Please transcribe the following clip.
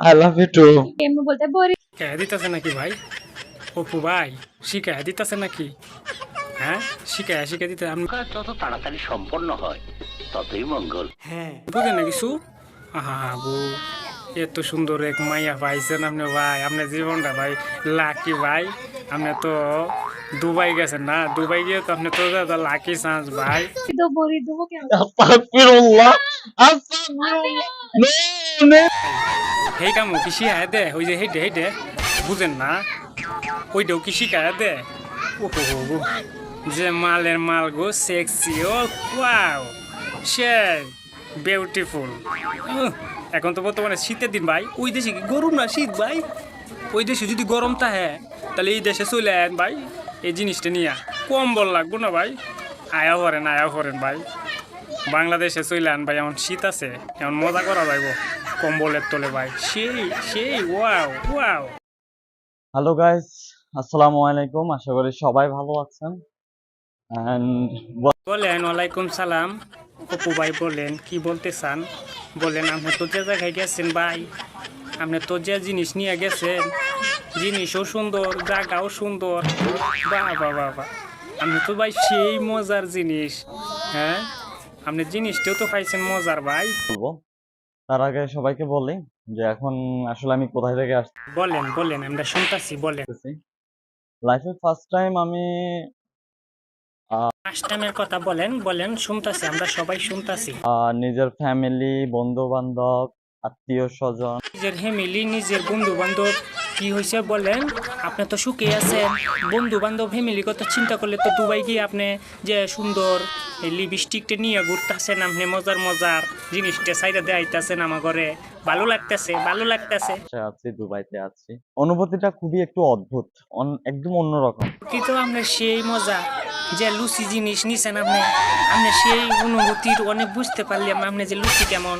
I love you two এমনি বলতে বরি শিখাই দিতেছে নাকি ভাই? অপু ভাই শিখাই দিতেছে নাকি? হ্যাঁ? শিখাই শিখাই দিতে কাজ যত তাড়াতাড়ি সম্পন্ন হয় ততই মঙ্গল। হ্যাঁ। বুঝেন না কিছু? আহা বু এত সুন্দর এক মাইয়া পাইছেন আপনি ভাই। আপনার জীবনটা ভাই লাকি ভাই। আপনি তো দুবাই গেছেন না? দুবাই গিয়ে তো আপনি তো লাকি চান্স ভাই। দো বরি দেবো কেন? আস্তাগফিরুল্লাহ আস্তাগফিরুল্লাহ নো নো। সেই কামও কি শিখায় দে? ওই যে হেঁটে হেঁটে বুঝেন না? ওইটাও কি শিখায় দে? ও যে মালের মাল গো সেক্সি ও ওয়াও সে বিউটিফুল এখন তো বর্তমানে শীতের দিন ভাই। ওই দেশে কি গরম না শীত ভাই? ওই দেশে যদি গরম থাকে, তাহলে এই দেশে চলে আন ভাই। এই জিনিসটা নিয়ে। কম্বল লাগবো না ভাই? আয়া করেন আয়া করেন ভাই। বাংলাদেশে চলে আন ভাই এমন শীত আছে এমন মজা করা যাইব। কম্বলের তলে ভাই সেই সেই ওয়াও ওয়াও। হ্যালো গাইস আসসালামু আলাইকুম আশা করি সবাই ভালো আছেন। বলেন ওয়ালাইকুম সালাম। অপু ভাই বলেন কি বলতে চান? বলেন আপনি তো যে জায়গায় গেছেন ভাই আপনি তো যে জিনিস নিয়ে গেছেন জিনিসও সুন্দর জায়গাও সুন্দর। বাহ বাহ। আপনি তো ভাই সেই মজার জিনিস হ্যাঁ? আপনি জিনিসটাও তো পাইছেন মজার ভাই। বলব। তার আগে সবাইকে বলি যে এখন আসলে আমি কোথায় থেকে আসছি বলেন বলেন আমরা শুনতাছি বলেন। লাইফে ফার্স্ট টাইম আমি ফার্স্ট টাইমের কথা বলেন বলেন শুনতাছি আমরা সবাই শুনতাছি। নিজের ফ্যামিলি বন্ধু বান্ধব আত্মীয় স্বজন নিজের ফ্যামিলি নিজের বন্ধু বান্ধব কি হয়েছে বলেন? আপনি তো সুখে আছেন। বন্ধু বান্ধব ফ্যামিলির কথা চিন্তা করলে তো দুবাই গিয়ে আপনি যে সুন্দর লিপস্টিকটা নিয়ে ঘুরতেছেন আপনি মজার মজার জিনিসটা সাইডে দেখাইতেছেন আমার ঘরে। ভালো লাগতেছে ভালো লাগতেছে। আছি দুবাইতে আছি। অনুভূতিটা খুবই একটু অদ্ভুত একদম অন্যরকম। কিন্তু আপনার সেই মজা যে লুচি জিনিস নিছেন আপনি। আপনি সেই অনুভূতির অনেক বুঝতে পারলাম আপনি যে লুচি কেমন।